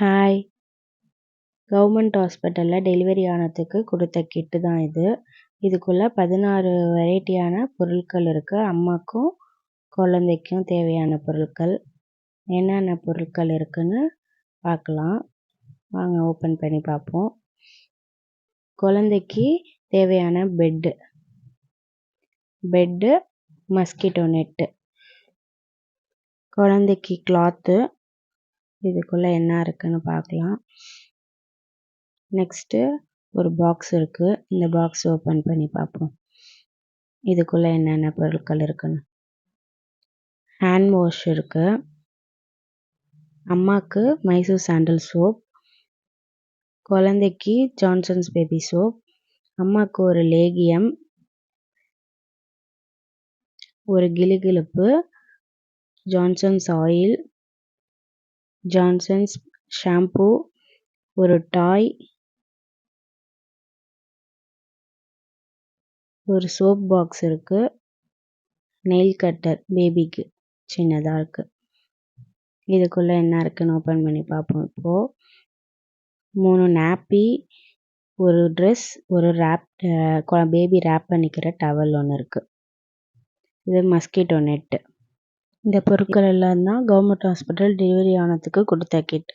Hi government ஹாஸ்பிட்டலில் delivery ஆனதுக்கு கொடுத்த கிட்டு தான் இது. இதுக்குள்ளே பதினாறு வெரைட்டியான பொருட்கள் இருக்குது அம்மாக்கும் குழந்தைக்கும் தேவையான பொருட்கள். என்னென்ன பொருட்கள் இருக்குதுன்னு பார்க்கலாம். வாங்க ஓப்பன் பண்ணி பார்ப்போம். குழந்தைக்கு தேவையான பெட்டு பெட்டு மஸ்கிட்டோ நெட்டு குழந்தைக்கு கிளாத்து இதுக்குள்ளே என்ன இருக்குன்னு பார்க்கலாம் நெக்ஸ்ட்டு ஒரு பாக்ஸ் இருக்குது இந்த பாக்ஸ் ஓப்பன் பண்ணி பார்ப்போம் இதுக்குள்ளே என்னென்ன பொருட்கள் இருக்குன்னு. ஹேண்ட் வாஷ் இருக்குது அம்மாவுக்கு மைசூர் சாண்டல் சோப் குழந்தைக்கு ஜான்சன்ஸ் பேபி சோப் அம்மாவுக்கு ஒரு லேகியம். ஒரு கிலுகிலுப்பு ஜான்சன்ஸ் ஆயில் ஜான்சன்ஸ் ஷாம்பூ ஒரு டாய் ஒரு சோப் பாக்ஸ் இருக்குது நெயில் கட்டர் பேபிக்கு சின்னதாக இருக்குது இதுக்குள்ளே என்ன இருக்குன்னு ஓப்பன் பண்ணி பார்ப்போம் இப்போது மூணு நாப்பி ஒரு ட்ரெஸ் ஒரு ரேப் பேபி ரேப் பண்ணிக்கிற டவல் ஒன்று இருக்குது இது மஸ்கிட்டோ நெட்டு இந்த பொருட்கள் எல்லாம் தான் கவர்மெண்ட் ஹாஸ்பிட்டல் டெலிவரி ஆனதுக்கு கொடுத்த கிட்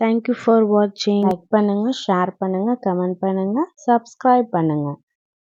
தேங்க்யூ ஃபார் வாட்சிங் லைக் பண்ணுங்கள் ஷேர் பண்ணுங்கள் கமெண்ட் பண்ணுங்கள் சப்ஸ்கிரைப் பண்ணுங்கள்